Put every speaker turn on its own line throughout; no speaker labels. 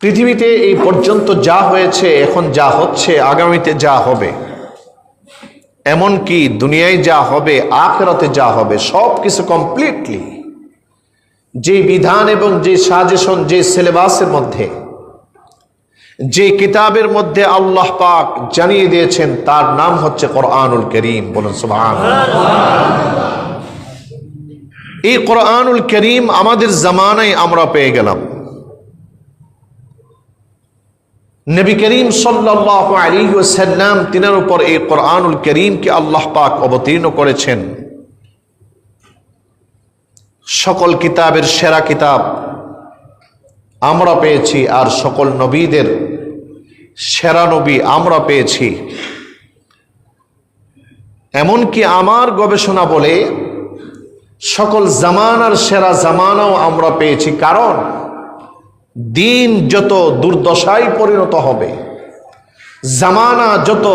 পৃথিবীতে এই পর্যন্ত যা হয়েছে, এখন যা হচ্ছে, আগামীতে যা হবে, এমনকি দুনিয়ায় যা হবে, আখেরাতে যা হবে, সব কিছু কমপ্লিটলি যে বিধান এবং যে সাজেশন যে সিলেবাসের মধ্যে, যে কিতাবের মধ্যে আল্লাহ পাক জানিয়ে দিয়েছেন, তার নাম হচ্ছে কোরআনুল করিম। বলুন সুবহান এই কোরআনুল করিম আমাদের জামানায় আমরা পেয়ে গেলাম। নবী করিম সাল্লাল্লাহু আলাইহি ওয়াসাল্লাম তিনার উপর এই কোরআনুল করিমকে আল্লাহ পাক অবতীর্ণ করেছেন। সকল কিতাবের সেরা কিতাব আমরা পেয়েছি আর সকল নবীদের সেরা নবী আমরা পেয়েছি। এমনকি আমার গবেষণা বলে, সকল জামানার সেরা জামানাও আমরা পেয়েছি। কারণ দিন যত দুর্দশায় পরিণত হবে, জামানা যত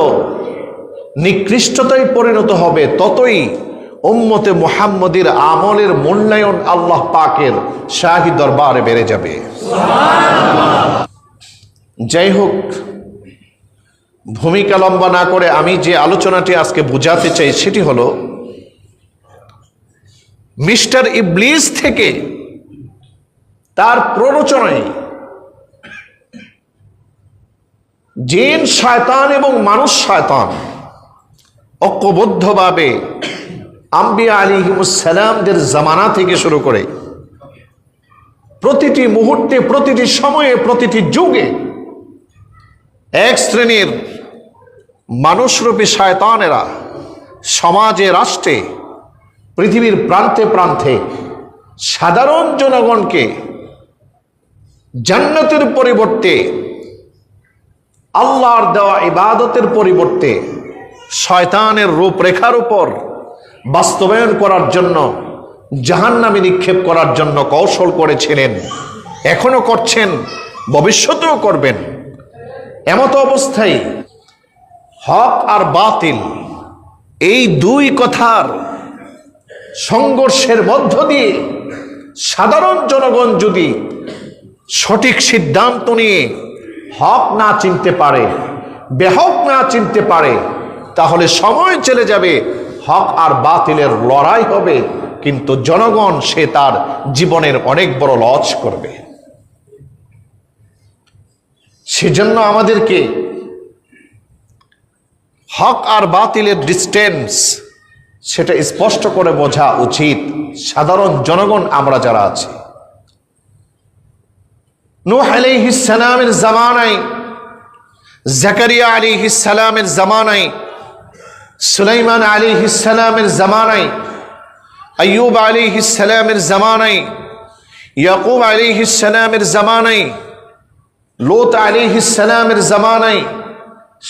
নিকৃষ্টতায় পরিণত হবে, ততই উম্মতে মুহাম্মদের আমলের মূল্যায়ন আল্লাহ পাকের শাহী দরবারে বেড়ে যাবে। যাই হোক, ভূমিকা লম্বা না করে আমি যে আলোচনাটি আজকে বোঝাতে চাই সেটি হলো, মিস্টার ইবলিস থেকে তার প্ররোচনায় জিন, শয়তান এবং মানুষ শয়তান ঐক্যবদ্ধভাবে আম্বিয়া আলিহিমুসালামদের জামানা থেকে শুরু করে প্রতিটি মুহূর্তে, প্রতিটি সময়ে, প্রতিটি যুগে এক শ্রেণির মানুষরূপী শয়তানেরা সমাজে, রাষ্ট্রে, পৃথিবীর প্রান্তে প্রান্তে সাধারণ জনগণকে জান্নাতের পরিবর্তে, আল্লাহর দেওয়া ইবাদতের পরিবর্তে, শয়তানের রূপরেখার উপর বাস্তবায়ন করার জন্য, জাহান্নামে নিক্ষেপ করার জন্য কৌশল করেছিলেন, এখনও করছেন, ভবিষ্যতেও করবেন। এমত অবস্থায় হক আর বাতিল, এই দুই কথার সংঘর্ষের মধ্য দিয়ে সাধারণ জনগণ যদি সঠিক সিদ্ধান্ত নিয়ে হক না চিনতে পারে, বেহক না চিনতে পারে, তাহলে সময় চলে যাবে, হক আর বাতিলের লড়াই হবে, কিন্তু জনগণ সে তার জীবনের অনেক বড় লজ করবে। সেজন্য আমাদেরকে হক আর বাতিলের ডিস্টেন্স সেটা স্পষ্ট করে বোঝা উচিত। সাধারণ জনগণ আমরা যারা আছি নূহ আলাইহিস সালামের জামানায় জাকারিয়া আলাইহিস সালামের জামানায় সুলাইমান আলাইহিস সালামের জামানায় আইয়ুব আলাইহিস সালামের জামানায় ইয়াকুব আলাইহিস সালামের জামানায় লোত আলাইহিস সালামের জামানায়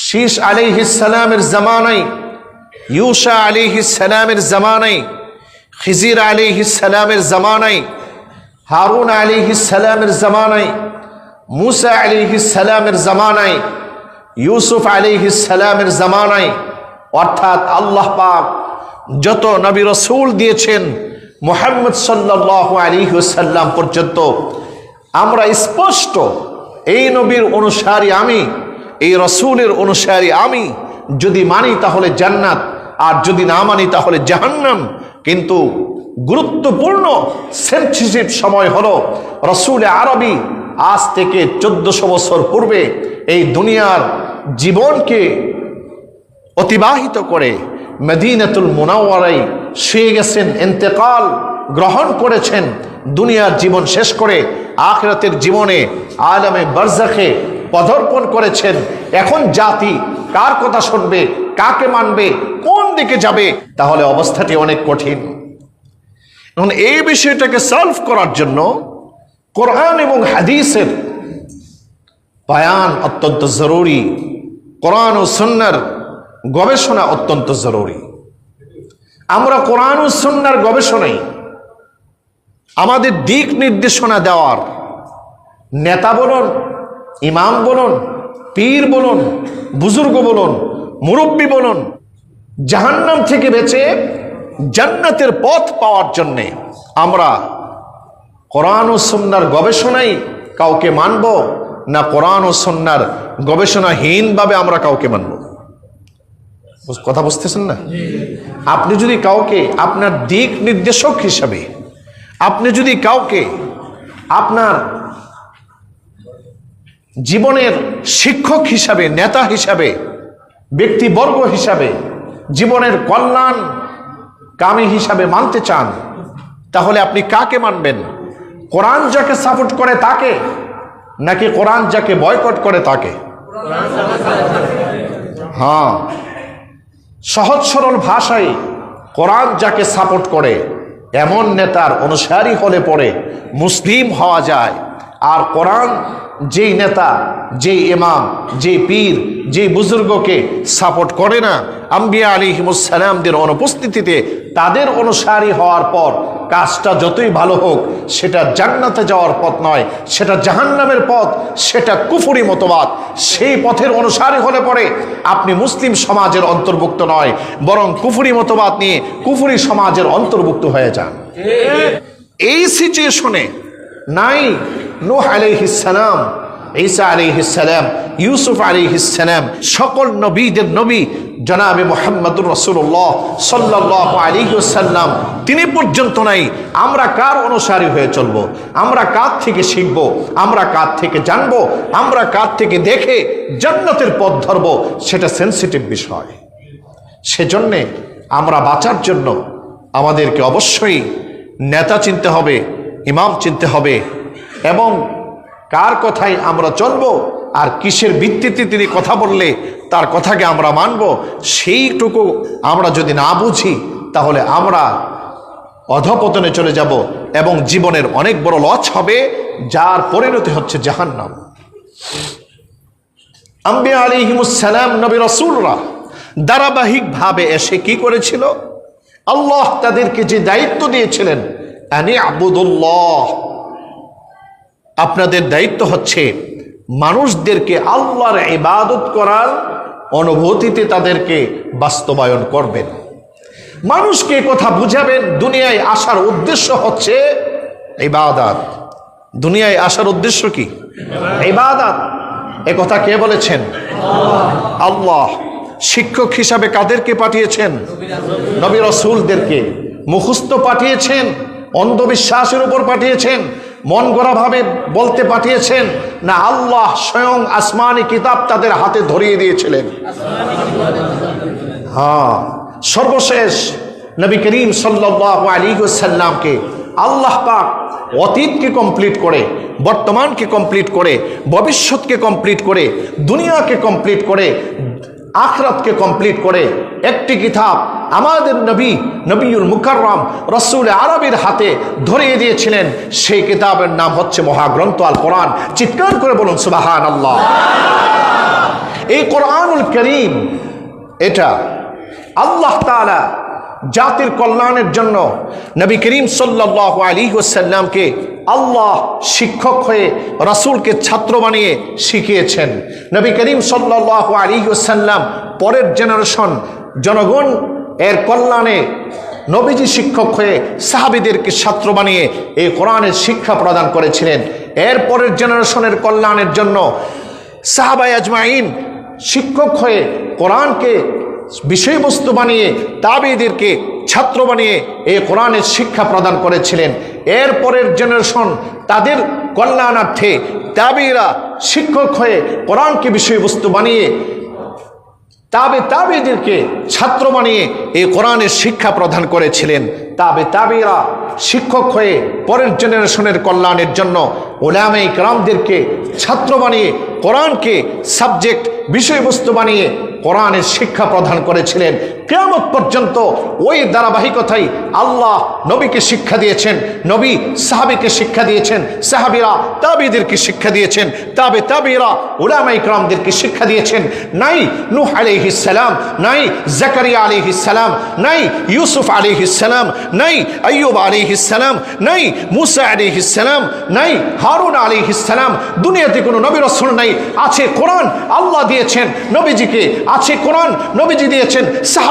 শীষ আলাইহিস সালামের জামানায় ইউসা আলাইহিস সালামের জামানায় খিজির আলাইহিস সালামের জামানায় হারুন আলিহিস সালামের জামানায় মুসা আলিহিস সালামের জামানায় ইউসুফ আলিহিস সালামের জামানায় অর্থাৎ আল্লাহ পাক যত নবী রসুল দিয়েছেন মোহাম্মদ সাল্লাহ আলিহাল্লাম পর্যন্ত আমরা স্পষ্ট এই নবীর অনুসারী আমি এই রসুলের অনুসারী আমি যদি মানি তাহলে জান্নাত আর যদি না মানি তাহলে জাহান্নাম কিন্তু গুরুত্বপূর্ণ সেন্সিটিভ সময় হলো রসুল আরবি আজ থেকে চোদ্দশো বছর পূর্বে এই দুনিয়ার জীবনকে অতিবাহিত করে মেদিনাতুল মোনাওয়ারাই শুয়ে গেছেন এন্তেকাল গ্রহণ করেছেন, দুনিয়ার জীবন শেষ করে আখরাতের জীবনে আলমে বারজাখে পদার্পণ করেছেন। এখন জাতি কার কথা শুনবে, কাকে মানবে, কোন দিকে যাবে, তাহলে অবস্থাটি অনেক কঠিন। এখন এই বিষয়টাকে সলভ করার জন্য কোরআন এবং হাদিসের বায়ান অত্যন্ত জরুরি। কোরআন ও সন্ন্যার গবেষণা অত্যন্ত জরুরি। আমরা কোরআন ও সন্ন্যার গবেষণায় আমাদের দিক নির্দেশনা দেওয়ার নেতা বলুন, ইমাম বলুন, পীর বলুন, বুজুর্গ বলুন, মুরব্বী বলুন, জাহান্নাম থেকে বেঁচে জান্নাতের পথ পাওয়ার জন্যে আমরা কোরআন ও সুন্নার গবেষণাই কাউকে মানব না কোরআন ও সন্ন্যার গবেষণাহীনভাবে আমরা কাউকে মানব? কথা বুঝতেছেন না? আপনি যদি কাউকে আপনার দিক নির্দেশক হিসাবে, আপনি যদি কাউকে আপনার জীবনের শিক্ষক হিসাবে, নেতা হিসাবে, ব্যক্তিবর্গ হিসাবে, জীবনের কল্যাণ কামী হিসাবে মানতে চান, তাহলে আপনি কাকে মানবেন? কোরআন যাকে সাপোর্ট করে তাকে, নাকি কোরআন যাকে বয়কট করে তাকে? হ্যাঁ। সহজ সরল ভাষায় কোরআন যাকে সাপোর্ট করে, এমন নেতার অনুসারী হলে পরে মুসলিম হওয়া যায়। আর কোরআন যেই নেতা যেই ইমাম যেই পীর যেই বুজুর্গকে সাপোর্ট করে না আম্বিয়া আলী হিমুসালামদের অনুপস্থিতিতে তাদের অনুসারী হওয়ার পর কাজটা যতই ভালো হোক সেটা জান্নাতে যাওয়ার পথ নয় সেটা জাহান্নামের পথ সেটা কুফুরি মতবাদ। সেই পথের অনুসারী হলে পরে আপনি মুসলিম সমাজের অন্তর্ভুক্ত নয় বরং কুফুরি মতবাদ নিয়ে কুফুরি সমাজের অন্তর্ভুক্ত হয়ে যান। এই সিচুয়েশনে নাই নূহ আলাইহিসসালাম ঈসা আলাইহিসসালাম ইউসুফ আলাইহিসসালাম সকল নবীদের নবী জনাবে মোহাম্মদুর রসুল্লাহ সাল্লাহ আলিহাল্লাম তিনি পর্যন্ত নাই। আমরা কার অনুসারী হয়ে চলব? আমরা কার থেকে শিখব? আমরা কার থেকে জানব? আমরা কার থেকে দেখে জান্নাতের পথ ধরব? সেটা সেন্সিটিভ বিষয়। সেজন্যে আমরা বাঁচার জন্য আমাদেরকে অবশ্যই নেতা চিনতে হবে, ইমাম চিনতে হবে এবং কার কথাই আমরা চলবো? আর কিসের ভিত্তিতে তিনি কথা বললে তার কথাকে আমরা মানব? সেইটুকু আমরা যদি না বুঝি, তাহলে আমরা অধপতনে চলে যাব এবং জীবনের অনেক বড় লস হবে, যার পরিণতি হচ্ছে জাহান্নাম। আম্বিয়া আলিহিমুসালাম নবী রসুলরা ধারাবাহিকভাবে এসে কি করেছিল? আল্লাহ তাদেরকে যে দায়িত্ব দিয়েছিলেন আবুদুল্লাহ আপনাদের দায়িত্ব হচ্ছে মানুষদেরকে আল্লাহর ইবাদত করার অনুভূতিতে তাদেরকে বাস্তবায়ন করবেন। মানুষকে কথা বুঝাবেন, দুনিয়ায় আসার উদ্দেশ্য হচ্ছে ইবাদাত। দুনিয়ায় আসার উদ্দেশ্য কি? ইবাদাত। এ কথা কে বলেছেন? আল্লাহ। শিক্ষক হিসাবে কাদেরকে পাঠিয়েছেন? নবী রসুলদেরকে। মুখস্থ পাঠিয়েছেন? অন্ধবিশ্বাসের উপর পাঠিয়েছেন? মন গড়াভাবে বলতে পাঠিয়েছেন, না, আল্লাহ স্বয়ং আসমানি কিতাব তাদের হাতে ধরিয়ে দিয়েছিলেন। হ্যাঁ সর্বশেষ নবী করিম সাল্লাহ আলী সাল্লামকে আল্লাহ পাক অতীতকে কমপ্লিট করে, বর্তমানকে কমপ্লিট করে, ভবিষ্যৎকে কমপ্লিট করে, দুনিয়াকে কমপ্লিট করে, আখরাতকে কমপ্লিট করে একটি কিতাব আমাদের নবী নবীল মুকাররম রসুল আরবের হাতে ধরিয়ে দিয়েছিলেন। সেই কিতাবের নাম হচ্ছে মহাগ্রন্থ আল কোরআন। চিৎকার করে বলুন সুবাহান আল্লাহ এই কোরআনুল করিম, এটা আল্লাহ তালা জাতির কল্যাণের জন্য নবী করিম সাল্লাহ আলী ওসাল্লামকে আল্লাহ শিক্ষক হয়ে রাসূলকে ছাত্র বানিয়ে শিখিয়েছেন। নবী করিম সাল্লাহ আলী ওসাল্লাম পরের জেনারেশন জনগণ এর কল্যাণে নবীজি শিক্ষক হয়ে সাহাবিদেরকে ছাত্র বানিয়ে এই কোরআনের শিক্ষা প্রদান করেছিলেন। এর পরের জেনারেশনের কল্যাণের জন্য সাহাবাই আজমাইন শিক্ষক হয়ে কোরআনকে বিষয়বস্তু বানিয়ে তাবেদেরকে ছাত্র বানিয়ে এই কোরআনের শিক্ষা প্রদান করেছিলেন। এর পরের জেনারেশন তাদের কল্যাণার্থে তাবিরা শিক্ষক হয়ে কোরআনকে বিষয়বস্তু বানিয়ে তাবে তাবেদেরকে ছাত্র বানিয়ে এই কোরআনের শিক্ষা প্রদান করেছিলেন। তাবে তাবেরা শিক্ষক হয়ে পরের জেনারেশনের কল্যাণের জন্য ওলামে ইকরামদেরকে ছাত্র বানিয়ে কোরআনকে সাবজেক্ট বিষয়বস্তু বানিয়ে কোরআনের শিক্ষা প্রদান করেছিলেন। কেয়ামত পর্যন্ত ওই ধারাবাহিকতাই আল্লাহ নবীকে শিক্ষা দিয়েছেন, নবী সাহাবিকে শিক্ষা দিয়েছেন, সাহাবিরা তাবিদেরকে শিক্ষা দিয়েছেন, তাবে তাবিরা ওলামা ইকরামদেরকে শিক্ষা দিয়েছেন। নাই নূহ আলাইহিসসালাম নাই জাকারিয়া আলাইহিসসালাম নাই ইউসুফ আলাইহিসসালাম নাই আইয়ুব আলাইহিসসালাম নাই মুসা আলাইহিসসালাম নাই হারুন আলাইহিসসালাম দুনিয়াতে কোনো নবী রসুল নাই। আছে কোরআন আল্লাহ দিয়েছেন নবীজিকে, আছে কোরআন নবীজি দিয়েছেন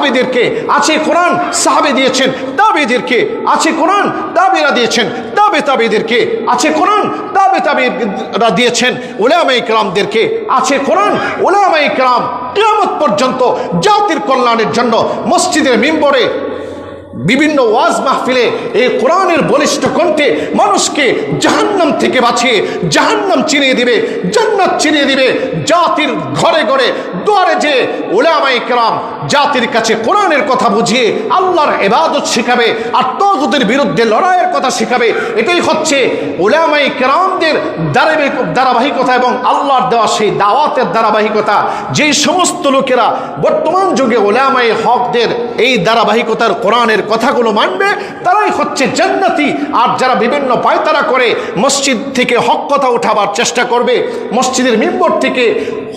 সাহাবিদেরকে আছে কোরআন, সাহাবে দিয়েছেন তাবেদেরকে আছে কোরআন তাবেরা দিয়েছেন, তাবে তাবেদেরকে আছে কোরআন, তাবে তাবেরা দিয়েছেন ওলামা ইকরামদেরকে আছে কোরআন ওলামা ইকরাম কেমত পর্যন্ত জাতির কল্যাণের জন্য মসজিদের মিম্বরে বিভিন্ন ওয়াজ মাহফিলে এই কোরআনের বলিষ্ঠ কণ্ঠে মানুষকে জাহান্নাম থেকে বাঁচিয়ে, জাহান্নাম চিনিয়ে দিবে, জান্নাত চিনিয়ে দিবে, জাতির ঘরে ঘরে, দুয়ারে যে ওলামাই কেরাম জাতির কাছে কোরআনের কথা বুঝিয়ে আল্লাহর এবাদত শিখাবে আর তগুদের বিরুদ্ধে লড়াইয়ের কথা শেখাবে, এটাই হচ্ছে ওলামাই কেরামদের ধারাবাহিক- ধারাবাহিকতা এবং আল্লাহর দেওয়া সেই দাওয়াতের ধারাবাহিকতা। যেই সমস্ত লোকেরা বর্তমান যুগে ওলামাই হকদের এই ধারাবাহিকতার কোরআনের কথাগুলো মানবে, তারাই হচ্ছে জান্নাতি। আর যারা বিভিন্ন পায়তারা করে, মসজিদ থেকে হক কথা উঠাবার চেষ্টা করবে, মসজিদের মেম্বর থেকে,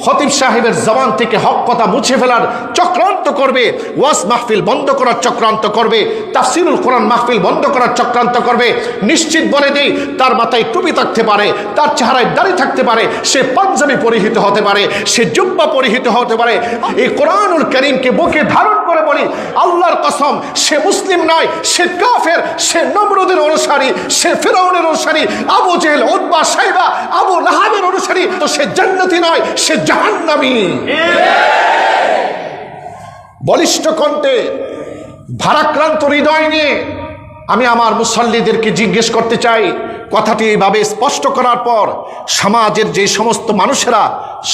খতিব সাহেবের জবান থেকে হক কথা মুছে ফেলার চক্রান্ত করবে ওয়াস মাহফিল বন্ধ করার চক্রান্ত করবে, তাফসিরুল কোরআন মাহফিল বন্ধ করার চক্রান্ত করবে। নিশ্চিত বলে দিই তার মাথায় টুপি থাকতে পারে, তার চেহারায় দাড়ি থাকতে পারে, সে পাঞ্জাবি পরিহিত হতে পারে, সে জুব্বা পরিহিত হতে পারে। এই কোরআনুল করিমকে বুকে ধারণ করে বলি, আল্লাহর কসম, সে মুসলিম নয়, সে কাফের, সে নমরুদের অনুসারী, সে ফেরাউনের অনুসারী, আবু জেহেল উদ্বা সাইবা, আবু লাহাবের অনুসারী, তো সে জান্নাতি নয়, সে জাহান্নামী। বলিষ্ঠ কণ্ঠে, ভারাক্রান্ত হৃদয় নিয়ে আমি আমার মুসল্লিদেরকে জিজ্ঞেস করতে চাই, কথাটি এইভাবে স্পষ্ট করার পর সমাজের যে সমস্ত মানুষেরা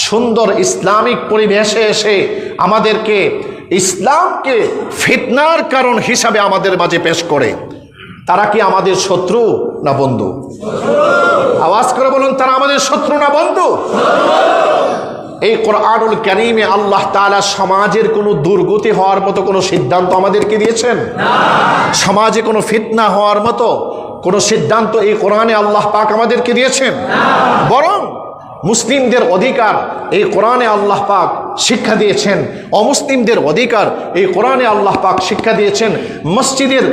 সুন্দর ইসলামিক পরিবেশে এসে আমাদেরকে ইসলামকে ফিতনার কারণ হিসাবে আমাদের মাঝে পেশ করে। তারা কি আমাদের শত্রু না বন্ধু? আওয়াজ করে বলুন, তারা আমাদের শত্রু না বন্ধু? এই কোরআনুল কারিমে আল্লাহ তাআলা সমাজের কোনো দুর্গতি হওয়ার মতো কোনো সিদ্ধান্ত আমাদেরকে দিয়েছেন? সমাজে কোনো ফিতনা হওয়ার মতো কোনো সিদ্ধান্ত এই কোরআনে আল্লাহ পাক আমাদেরকে দিয়েছেন? বরং মুসলিমদের অধিকার এই কোরআনে আল্লাহ পাক শিক্ষা দিয়েছেন। অমুসলিমদের অধিকার এই কোরআনে আল্লাহ পাক শিক্ষা দিয়েছেন। মসজিদের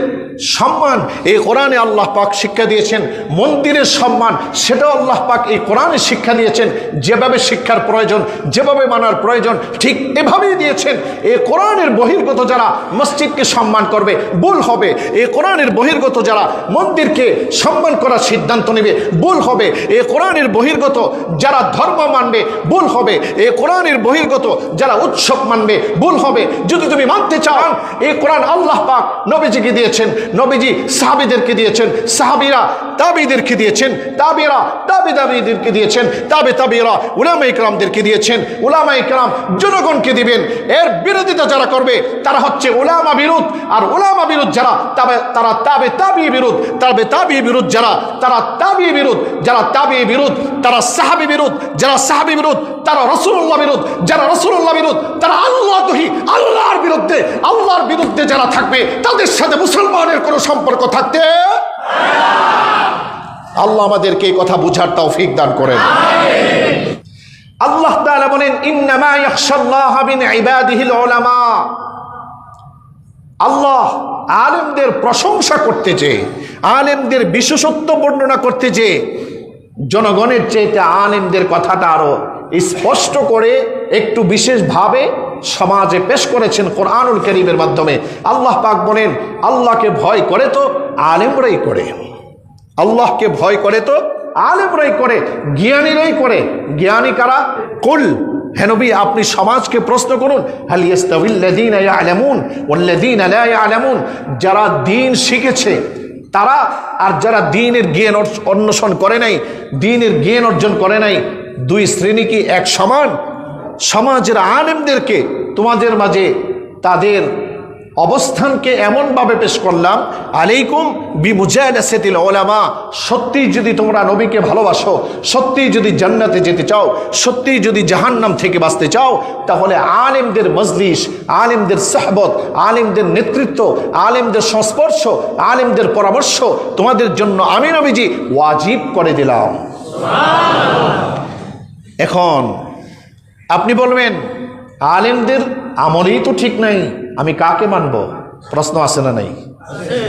সম্মান। এই কোরআনে আল্লাহ পাক শিক্ষা দিয়েছেন, মন্দিরের সম্মান, সেটাও আল্লাহ পাক এই কোরআনে শিক্ষা দিয়েছেন। যেভাবে শিক্ষার প্রয়োজন, যেভাবে মানার প্রয়োজন, ঠিক এভাবেই দিয়েছেন। এই কোরআনের বহির্গত যারা মসজিদকে সম্মান করবে, ভুল হবে। এই কোরআনের বহির্গত যারা মন্দিরকে সম্মান করার সিদ্ধান্ত নেবে, ভুল হবে। এই কোরআনের বহির্গত যারা ধর্ম মানবে, ভুল হবে। এই কোরআনের বহির্গত যারা উৎসব মানবে, ভুল হবে। যদি তুমি মানতে চান এই কোরআন আল্লাহ পাক নবীজিকে দিয়েছেন। নবীজি সাহাবিদেরকে দিয়েছেন, সাহাবিরা তাবিদেরকে দিয়েছেন, তাবিরা তাবি তাবিদেরকে দিয়েছেন, তাবে তাবিরা উলামা ইকরামদেরকে দিয়েছেন উলামা ইকরাম জনগণকে দিবেন। এর বিরোধিতা যারা করবে, তারা হচ্ছে উলামা বিরোধ। আর উলামা বিরোধ যারা, তবে, তারা তাবে তাবি বিরোধ, তবে তাবি বিরোধ যারা, তারা তাবি বিরোধ, যারা তাবি বিরোধ, তারা সাহাবি বিরোধ, যারা সাহাবি বিরোধ, তারা রসুল্লাহ বিরোধ, যারা রসুল্লাহ বিরোধ, তারা আল্লাহ দহি, আল্লাহর বিরুদ্ধে আল্লাহর বিরুদ্ধে যারা থাকবে, তাদের সাথে মুসলমানের কোনো সম্পর্ক থাকতে আল্লাহ আমাদেরকে এই কথা বুঝার তৌফিক দান করেন। আল্লাহ বলেন আল্লাহ আলেমদের প্রশংসা করতে চেয়ে আলেমদের বিশেষত্ব বর্ণনা করতে চেয়ে জনগণের চেয়েতে আলেমদের কথাটা আরও স্পষ্ট করে একটু বিশেষভাবে সমাজে পেশ করেছেন কোরআনুল করিমের মাধ্যমে। আল্লাহ পাক বলেন, আল্লাহকে ভয় করে তো আলেমরাই করে। আল্লাহকে ভয় করে তো আলেমরাই করে, জ্ঞানীরাই করে। জ্ঞানী কারা? কুল। হেনবি আপনি সমাজকে প্রশ্ন করুন ইয়ালামুন যারা দিন শিখেছে, তারা আর যারা দিনের জ্ঞান অন্বেষণ করে নাই, দিনের জ্ঞান অর্জন করে নাই দুই শ্রেণি কি এক সমান? সমাজের আলেমদেরকে তোমাদের মাঝে তাদের অবস্থানকে এমনভাবে পেশ করলাম, আলাইকুম বি মুজাহিদিল ওলামা সত্যি যদি তোমরা নবীকে ভালোবাসো, সত্যি যদি জান্নাতে যেতে চাও, সত্যি যদি জাহান্নাম থেকে বাঁচতে চাও, তাহলে আলেমদের মজলিস, আলেমদের সাহবত, আলেমদের নেতৃত্ব, আলেমদের সংস্পর্শ, আলেমদের পরামর্শ তোমাদের জন্য আমি নবীজি ওয়াজিব করে দিলাম। এখন আপনি বলবেন, আলেমদের আমলেই তো ঠিক নাই, আমি কাকে মানব? প্রশ্ন আছে না নাই?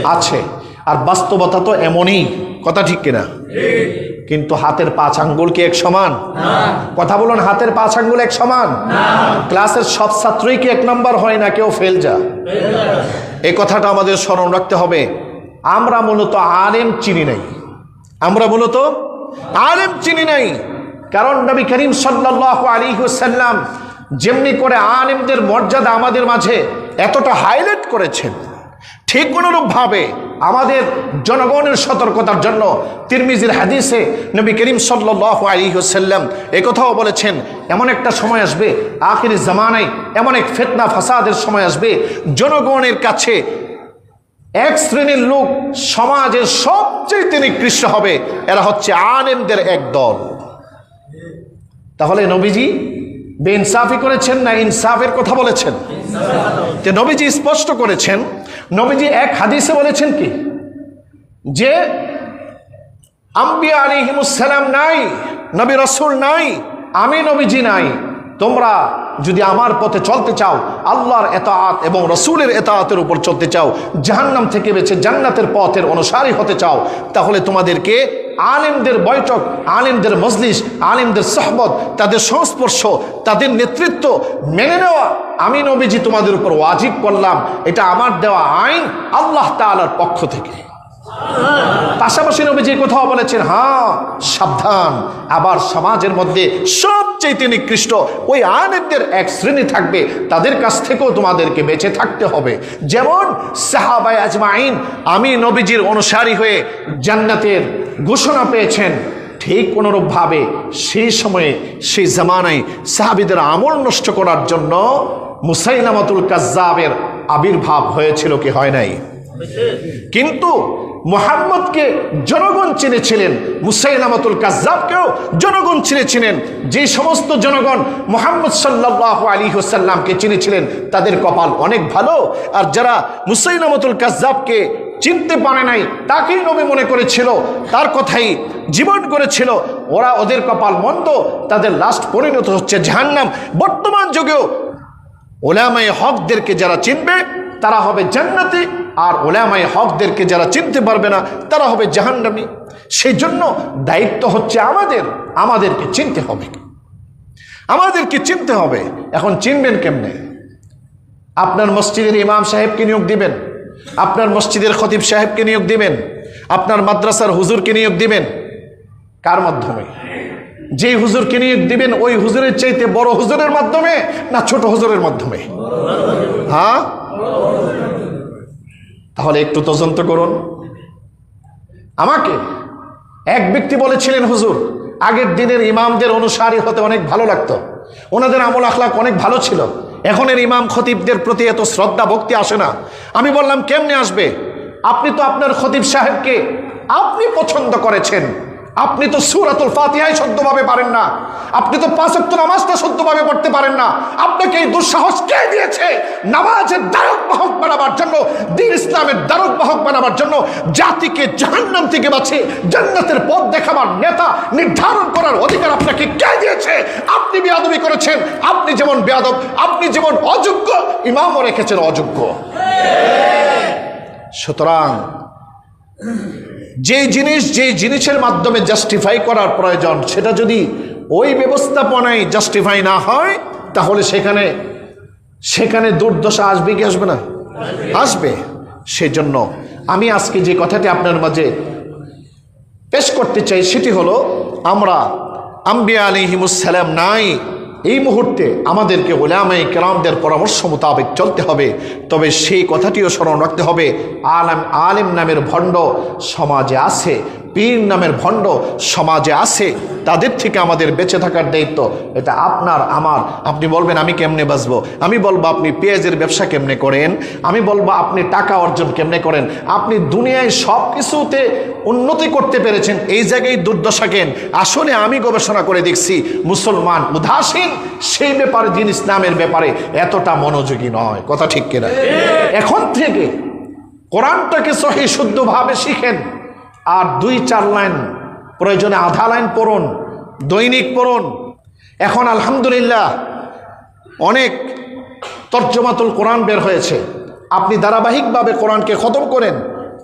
আছে। আর বাস্তবতা তো এমনই, কথা ঠিক কিনা? কিন্তু হাতের পাঁচ আঙ্গুল কি এক সমান? কথা বলুন, হাতের পাঁচ আঙ্গুল এক সমান? ক্লাসের সব ছাত্রই কি এক নম্বর হয় না কেউ ফেল যা? এই কথাটা আমাদের স্মরণ রাখতে হবে। আমরা মূলত আলেম চিনি নাই। আমরা মূলত আলেম চিনি নাই। কারণ নবী করিম সাল্লাহ আলী হুসাল্লাম যেমনি করে আলেমদের মর্যাদা আমাদের মাঝে এতটা হাইলাইট করেছেন, ঠিক অনুরূপভাবে আমাদের জনগণের সতর্কতার জন্য তিরমিজির হাদিসে নবী করিম সাল্লাহ আলী হুসাল্লাম একথাও বলেছেন, এমন একটা সময় আসবে, আখির জামানায় এমন এক ফেতনা ফাসাদের সময় আসবে, জনগণের কাছে এক শ্রেণির লোক সমাজের সবচেয়ে তিনি নিকৃষ্ট হবে, এরা হচ্ছে আলেমদের এক দল তাহলে নবীজি বে বেইনসাফি করেছেন না ইনসাফের কথা বলেছেন? যে নবীজি স্পষ্ট করেছেন, নবীজি এক হাদিসে বলেছেন কি? যে আম্বিয়া আলিহিমুসালাম নাই, নবী রসুল নাই, আমি নবীজি নাই। তোমরা যদি আমার পথে চলতে চাও, আল্লাহর এতাআত এবং রসুলের এতাআতের উপর চলতে চাও, জাহান্নাম থেকে বেছে জান্নাতের পথের অনুসারী হতে চাও, তাহলে তোমাদেরকে আলেমদের বৈঠক, আলেমদের মজলিস, আলেমদের সহবত, তাদের সংস্পর্শ, তাদের নেতৃত্ব মেনে নেওয়া। আমি নবীজি তোমাদের উপর ওয়াজিব করলাম। এটা আমার দেওয়া আইন আল্লাহ তালার পক্ষ থেকে। পাশাপাশি নবীজি কোথাও বলেছেন হ্যাঁ সাবধান। আবার সমাজের মধ্যে সবচেয়ে নিকৃষ্ট ওই আনেমদের এক শ্রেণি থাকবে। তাদের কাছ থেকেও তোমাদেরকে বেঁচে থাকতে হবে। যেমন সাহাবাই আজমাইন, আমি নবীজির অনুসারী হয়ে জান্নাতের ঘোষণা পেয়েছেন। ঠিক অনুরূপভাবে সেই সময়ে, সেই জামানায় সাহাবিদের আমল নষ্ট করার জন্য মুসাইলামাতুল কাজ্জাবের আবির্ভাব হয়েছিল কি হয় নাই? কিন্তু মোহাম্মদকে জনগণ চিনেছিলেন মুসাইলামাতুল কাজ্জাবকেও জনগণ চিনেছিলেন। যে সমস্ত জনগণ মোহাম্মদ সাল্লাহ আলী হোসাল্লামকে চিনেছিলেন, তাদের কপাল অনেক ভালো। আর যারা মুসাইলামাতুল কাজাবকে চিনতে পারে নাই, তাকেই নবী মনে করেছিল, তার কথাই জীবন করেছিল। ওরা ওদের কপাল মন্দ, তাদের লাস্ট পরিণত হচ্ছে জাহান্নাম। বর্তমান যুগেও ওলামাই হকদেরকে যারা চিনবে তারা হবে জান্নাতি, আর ওলামাই হকদেরকে যারা চিনতে পারবে না, তারা হবে জাহান্নামী। সেই জন্য দায়িত্ব হচ্ছে আমাদের, আমাদেরকে চিনতে হবে। আমাদেরকে চিনতে হবে। এখন চিনবেন কেমনে? আপনার মসজিদের ইমাম সাহেবকে নিয়োগ দিবেন। আপনার মসজিদের খতিব সাহেবকে নিয়োগ দিবেন। আপনার মাদ্রাসার হুজুরকে নিয়োগ দিবেন। কার মাধ্যমে? যে হুজুরকে নিয়োগ দিবেন, ওই হুজুরের চাইতে বড় হুজুরের মাধ্যমে না ছোট হুজুরের মাধ্যমে? হ্যাঁ? তাহলে একটু তদন্ত করুন। আমাকে এক ব্যক্তি বলেছিলেন, হুজুর, আগের দিনের ইমামদের অনুসারী হতে অনেক ভালো লাগতো। ওনাদের আমল আখলাক অনেক ভালো ছিল। এখনের ইমাম খতিবদের প্রতি এত শ্রদ্ধা, ভক্তি আসে না। আমি বললাম, কেমনে আসবে? আপনি তো আপনার খতিব সাহেবকে আপনি পছন্দ করেছেন। আপনি তো সুরাতুল ফাতিহাই শুদ্ধভাবে পারেন না। আপনি তো পাঁচক্ত নামাজটা শুদ্ধভাবে পড়তে পারেন না। আপনাকে এই দুঃসাহস কে দিয়েছে? নামাজের দ্বারক বাহক বানাবার জন্য, দিন ইসলামের দ্বারক বাহক বানাবার জন্য, জাতিকে জাহান্নাম থেকে বাঁচে জান্নাতের পথ দেখাবার নেতা নির্ধারণ করার অধিকার আপনাকে কে দিয়েছে? আপনি বেয়াদবি করেছেন, আপনি যেমন বেয়াদব, আপনি যেমন অযোগ্য, ইমামও রেখেছেন অযোগ্য। সুতরাং যে জিনিস, যে জিনিসের মাধ্যমে জাস্টিফাই করার প্রয়োজন, সেটা যদি ওই ব্যবস্থাপনায় জাস্টিফাই না হয়, তাহলে সেখানে সেখানে দুর্দশা আসবে কি আসবে না? আসবে। সেজন্য আমি আজকে যে কথাটি আপনার মাঝে পেশ করতে চাই, সেটি হলো, আমরা আম্বিয়া আলিহিমুসালাম নাই এই মুহূর্তে আমাদেরকে ওলামাই কেরামদের পরামর্শ মোতাবেক চলতে হবে। তবে সেই কথাটিও স্মরণ রাখতে হবে। আলম আলেম নামের ভণ্ড সমাজে আছে। পীর নামের ভণ্ড সমাজে আছে তাদের থেকে আমাদের বেঁচে থাকার দায়িত্ব। এটা আপনার আমার। আপনি বলবেন আমি কেমনে বাঁচবো? আমি বলব আপনি পেঁয়াজের ব্যবসা কেমনে করেন? আমি বলব আপনি টাকা অর্জন কেমনে করেন? আপনি দুনিয়ায় সব কিছুতে উন্নতি করতে পেরেছেন এই জায়গায় দুর্দশা কেন? আসলে আমি গবেষণা করে দেখছি মুসলমান উদাসীন সেই ব্যাপারে দিন ইসলামের ব্যাপারে এতটা মনোযোগী নয়। কথা ঠিক কিনা? এখন থেকে কোরআনটাকে সহি শুদ্ধভাবে শিখেন। আর দুই চার লাইন প্রয়োজনে আধা লাইন পড়ুন, দৈনিক পড়ুন। এখন আলহামদুলিল্লাহ অনেক তর্জমাতুল কোরআন বের হয়েছে। আপনি ধারাবাহিকভাবে কোরআনকে খতম করেন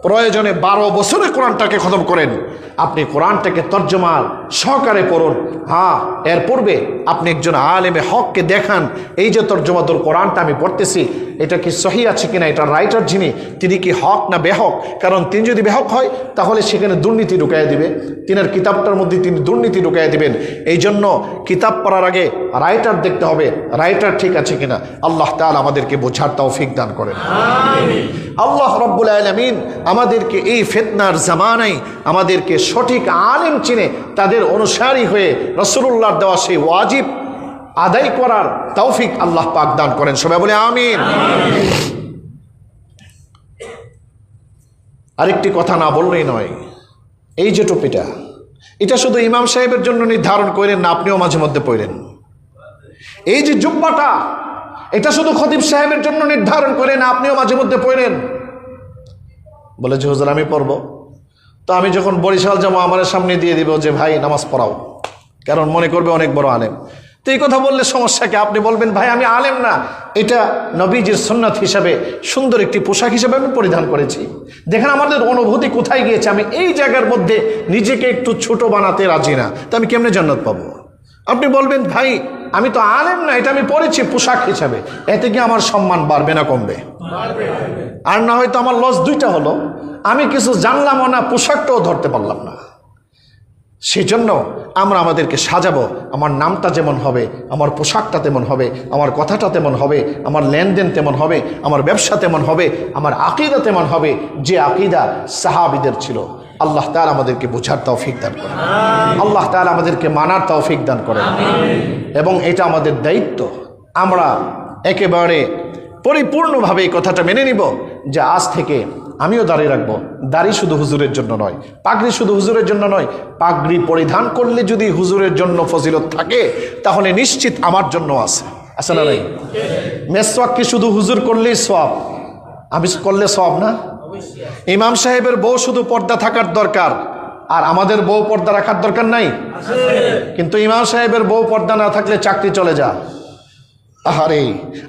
প্রয়োজনে বারো বছরে কোরআনটাকে খতম করেন। আপনি কোরআনটাকে তর্জমার সহকারে করুন হ্যাঁ এর পূর্বে আপনি একজন আলেমে হককে দেখান। এই যে তর্জমাদুল কোরআনটা আমি পড়তেছি এটা কি সহি আছে কিনা? এটা রাইটার যিনি তিনি কি হক না বেহক? কারণ তিনি যদি বেহক হয় তাহলে সেখানে দুর্নীতি ঢুকাইয়া দিবে। তিনার কিতাবটার মধ্যে তিনি দুর্নীতি ঢুকাইয়া দিবেন। এই জন্য কিতাব পড়ার আগে রাইটার দেখতে হবে রাইটার ঠিক আছে কিনা? আল্লাহ তাআলা আমাদেরকে বোঝার তৌফিক দান করেন। আল্লাহ রব্বুল আলমিন আমাদেরকে এই ফেতনার জামানায় আমাদেরকে সঠিক আলেম চিনে তাদের অনুসারী হয়ে রসুল্লাহর দেওয়া সেই ওয়াজিব আদায় করার তৌফিক আল্লাহ পাক দান করেন। সবাই বলে আমিন। আরেকটি কথা না বললেই নয়, এই যে টুপিটা, এটা শুধু ইমাম সাহেবের জন্য নির্ধারণ করেন না, আপনিও মাঝে মধ্যে পড়েন। এই যে জুব্বাটা, এটা শুধু খতিব সাহেবের জন্য নির্ধারণ করেন আপনিও মাঝে মধ্যে পড়েন। বলে যে, হুজুর, আমি পড়ব। তো আমি যখন বরিশাল যাব, আমার সামনে দিয়ে দিব যে, ভাই, নামাজ পড়াও। কারণ মনে করবে অনেক বড় আলেম। তো এই কথা বললে সমস্যা কি? আপনি বলবেন, ভাই, আমি আলেম না। এটা নবীজির সুন্নাত হিসাবে সুন্দর একটি পোশাক হিসাবে আমি পরিধান করেছি। দেখেন, আমাদের অনুভূতি কোথায় গিয়েছে? আমি এই জায়গার মধ্যে নিজেকে একটু ছোট বানাতে রাজি না। তো আমি কেমনে জান্নাত পাবো? আপনি বলবেন, ভাই, আমি তো আলেম না, এটা আমি পড়েছি পোশাক হিসাবে। এতে কি আমার সম্মান বাড়বে না কমবে? আর না হয়তো আমার লস দুইটা হলো। আমি কিছু জানলামও না পোশাকটাও ধরতে পারলাম না। সেই জন্য আমরা আমাদেরকে সাজাবো। আমার নামটা যেমন হবে আমার পোশাকটা তেমন হবে আমার কথাটা তেমন হবে আমার লেনদেন তেমন হবে আমার ব্যবসা তেমন হবে আমার আকিদা তেমন হবে যে আকিদা সাহাবিদের ছিল। আল্লাহ তাআলা আমাদেরকে বোঝার তৌফিক দান করেন। আল্লাহ তাআলা আমাদেরকে মানার তৌফিক দান করেন। এবং এটা আমাদের দায়িত্ব। আমরা একেবারে পরিপূর্ণভাবে এই কথাটা মেনে নিব যে আজ থেকে আমিও দাঁড়িয়ে রাখব। দাড়ি শুধু হুজুরের জন্য নয় পাগড়ি শুধু হুজুরের জন্য নয় পাগড়ি পরিধান করলে যদি হুজুরের জন্য ফজিলত থাকে তাহলে নিশ্চিত আমার জন্য আছে। আছে না নাই? মেসওয়াক কি শুধু হুজুর করলেই সব আমি করলে সব না? ইমাম সাহেবের বউ শুধু পর্দা থাকার দরকার আর আমাদের বউ পর্দা রাখার দরকার নাই? কিন্তু ইমাম সাহেবের বউ পর্দা না থাকলে চাকরি চলে যা। আহারে,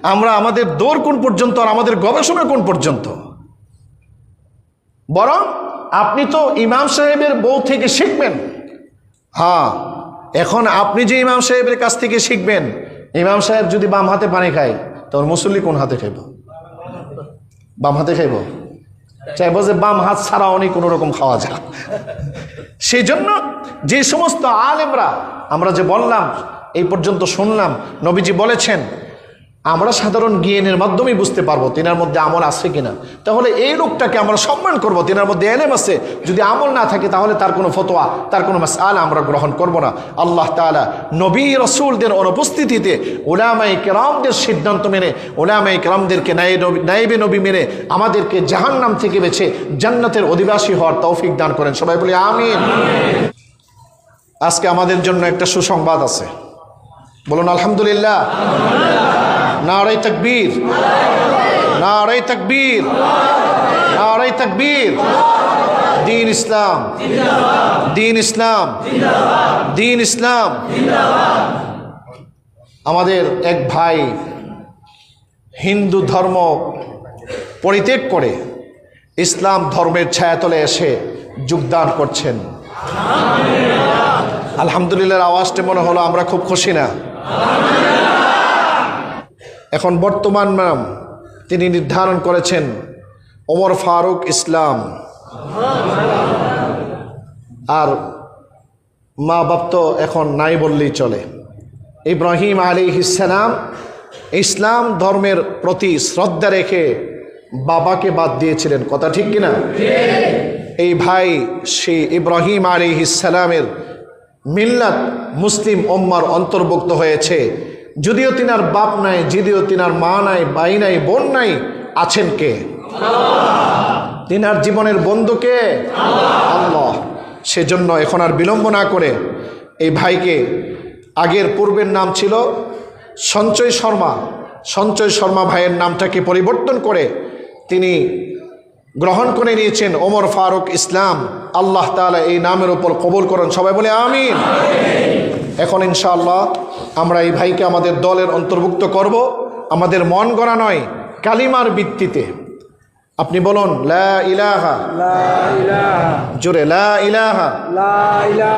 আমরা আমাদের দৌড় কোন পর্যন্ত আর আমাদের গবেষণা কোন পর্যন্ত? বরং আপনি তো ইমাম সাহেবের বউ থেকে শিখবেন। হ্যাঁ এখন আপনি যে ইমাম সাহেবের কাছ থেকে শিখবেন, ইমাম সাহেব যদি বাম হাতে পানি খায়, তোর মুসল্লি কোন হাতে খাইব? বাম হাতে খাইব? চাইব যে বাম হাত ছাড়া অনেক কোনো রকম খাওয়া যায়। সেই জন্য যে সমস্ত আলেমরা, আমরা যে বললাম, এই পর্যন্ত শুনলাম, নবীজি বলেছেন আমরা সাধারণ জ্ঞানের মাধ্যমেই বুঝতে পারব তিনার মধ্যে আমল আছে কিনা। তাহলে এই লোকটাকে আমরা সম্মান করব, তিনার মধ্যে এলেম আছে। যদি আমল না থাকে তাহলে তার কোনো ফতোয়া, তার কোনো মাসাল আমরা গ্রহণ করব না। আল্লাহ তাআলা নবী রসুলদের অনুপস্থিতিতে ওলামাই কেরামদের সিদ্ধান্ত মেনে ওলামাই কেরামদেরকে নাইবে নবী মেনে আমাদেরকে জাহান্নাম থেকে বেছে জান্নাতের অধিবাসী হওয়ার তৌফিক দান করেন। সবাই বলি আমিন। আজকে আমাদের জন্য একটা সুসংবাদ আছে। বলুন আলহামদুলিল্লাহ। নারাই তকবীর। নারাই তকবীর। নারাই তকবীর। দিন ইসলাম। দিন ইসলাম। দিন ইসলাম। আমাদের এক ভাই হিন্দু ধর্ম পরিত্যাগ করে ইসলাম ধর্মের ছায়াতলে এসে যোগদান করছেন। আলহামদুলিল্লাহ আওয়াজটা মনে হলো আমরা খুব খুশি না। এখন বর্তমান নাম তিনি নির্ধারণ করেছেন ওমর ফারুক ইসলাম। আর মা বাপ তো এখন নাই বললেই চলে। ইব্রাহিম আলী ইসালাম ইসলাম ধর্মের প্রতি শ্রদ্ধা রেখে বাবাকে বাদ দিয়েছিলেন। কথা ঠিক কিনা? এই ভাই সেই ইব্রাহিম আলী ইসালামের মিল্লাত মুসলিম ওম্মার অন্তর্ভুক্ত হয়েছে। যদিও তিনার বাপ নাই, যদিও তিনার মা নাই, ভাই নাই, বোন নাই, আছেন কে? তিনার জীবনের বন্ধুকে আল্লাহ। সেজন্য এখন আর বিলম্ব না করে এই ভাইকে আগের পূর্বের নাম ছিল সঞ্চয় শর্মা। সঞ্চয় শর্মা ভাইয়ের নামটাকে পরিবর্তন করে তিনি গ্রহণ করে নিয়েছেন ওমর ফারুক ইসলাম। আল্লাহ তাআলা এই নামের উপর কবুল করেন, সবাই বলে আমিন। এখন ইনশাআল্লাহ আমরা এই ভাইকে আমাদের দলের অন্তর্ভুক্ত করব। আমাদের মন গড়া নয় কালিমার ভিত্তিতে। আপনি বলুন
লা ইলাহা।
জোরে লা ইলাহা।
লা ইলাহা।